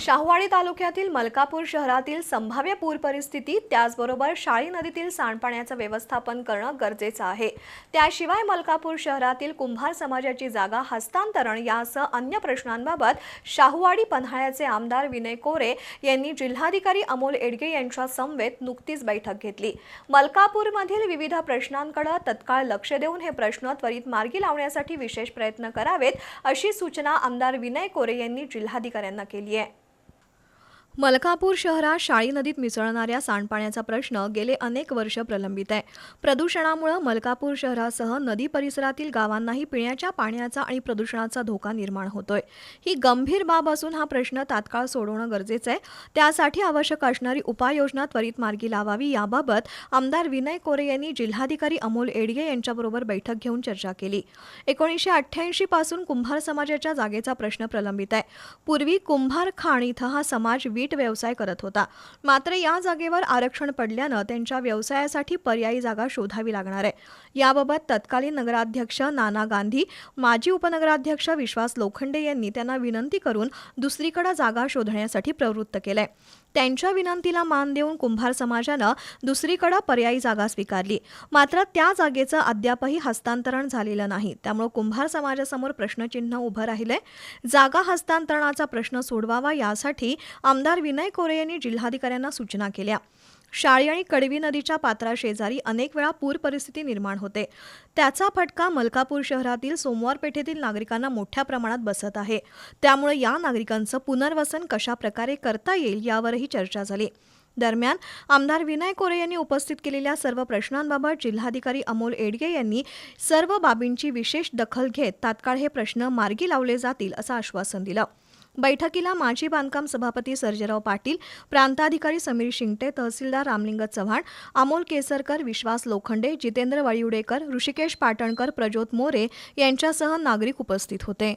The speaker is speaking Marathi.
शाहवाडी तालुक्यातील मलकापूर शहरातील संभाव्य पूर परिस्थिती त्याचबरोबर शाळी नदीतील सांडपाण्याचं व्यवस्थापन करणं गरजेचं आहे. त्याशिवाय मलकापूर शहरातील कुंभार समाजाची जागा हस्तांतरण यासह अन्य प्रश्नांबाबत शाहूवाडी पन्हाळ्याचे आमदार विनय कोरे यांनी जिल्हाधिकारी अमोल एडगे यांच्या समवेत नुकतीच बैठक घेतली. मलकापूरमधील विविध प्रश्नांकडे तत्काळ लक्ष देऊन हे प्रश्न त्वरित मार्गी लावण्यासाठी विशेष प्रयत्न करावेत अशी सूचना आमदार विनय कोरे यांनी जिल्हाधिकाऱ्यांना केली आहे. मलकापूर शहरात शाळी नदीत मिसळणाऱ्या सांडपाण्याचा प्रश्न गेले अनेक वर्ष प्रलंबित आहे. प्रदूषणामुळे मलकापूर शहरासह नदी परिसरातील गावांनाही पिण्याच्या पाण्याचा आणि प्रदूषणाचा धोका निर्माण होतोय. ही गंभीर बाब असून हा प्रश्न तात्काळ सोडवणं गरजेचं आहे. त्यासाठी आवश्यक असणारी उपाययोजना त्वरित मार्गी लावावी याबाबत आमदार विनय कोरे यांनी जिल्हाधिकारी अमोल एडगे यांच्याबरोबर बैठक घेऊन चर्चा केली. एकोणीसशे अठ्ठ्याऐंशी पासून कुंभार समाजाच्या जागेचा प्रश्न प्रलंबित आहे. पूर्वी कुंभार खाण इथं हा समाज वीट मीठ व्यवसाय करत होता. मात्र या जागेवर आरक्षण पडल्यानं त्यांच्या व्यवसायासाठी पर्यायी जागा शोधावी लागणार आहे. याबाबत तत्कालीन नगराध्यक्ष नाना गांधी माजी उपनगराध्यक्ष विश्वास लोखंडे यांनी त्यांना विनंती करून दुसरीकडे जागा शोधण्यासाठी प्रवृत्त केलंय. त्यांच्या विनंतीला मान देऊन कुंभार समाजानं दुसरीकडे पर्यायी जागा स्वीकारली. मात्र त्या जागेचं अद्यापही हस्तांतरण झालेलं नाही. त्यामुळे कुंभार समाजासमोर प्रश्नचिन्ह उभं राहिलंय. जागा हस्तांतरणाचा प्रश्न सोडवावा यासाठी आमदार विनय कोरे यांनी जिल्हाधिकाऱ्यांना सूचना केल्या. शाळी आणि कडवी नदीच्या पात्राशेजारी अनेक वेळा पूर परिस्थिती निर्माण होते. त्याचा फटका मलकापूर शहरातील सोमवार पेठेतील नागरिकांना मोठ्या प्रमाणात बसत आहे. त्यामुळे या नागरिकांचं पुनर्वसन कशा प्रकारे करता येईल यावरही चर्चा झाली. दरम्यान आमदार विनय कोरे यांनी उपस्थित केलेल्या सर्व प्रश्नांबाबत जिल्हाधिकारी अमोल एडगे यांनी सर्व बाबींची विशेष दखल घेत तात्काळ हे प्रश्न मार्गी लावले जातील असं आश्वासन दिलं. बैठकीला माजी बांधकाम सभापती सर्जेराव पाटील प्रांताधिकारी समीर शिंगटे तहसीलदार रामलिंग चव्हाण अमोल केसरकर विश्वास लोखंडे जितेंद्र वळिवडेकर ऋषिकेश पाटणकर प्रज्योत मोरे यांच्यासह नागरिक उपस्थित होते.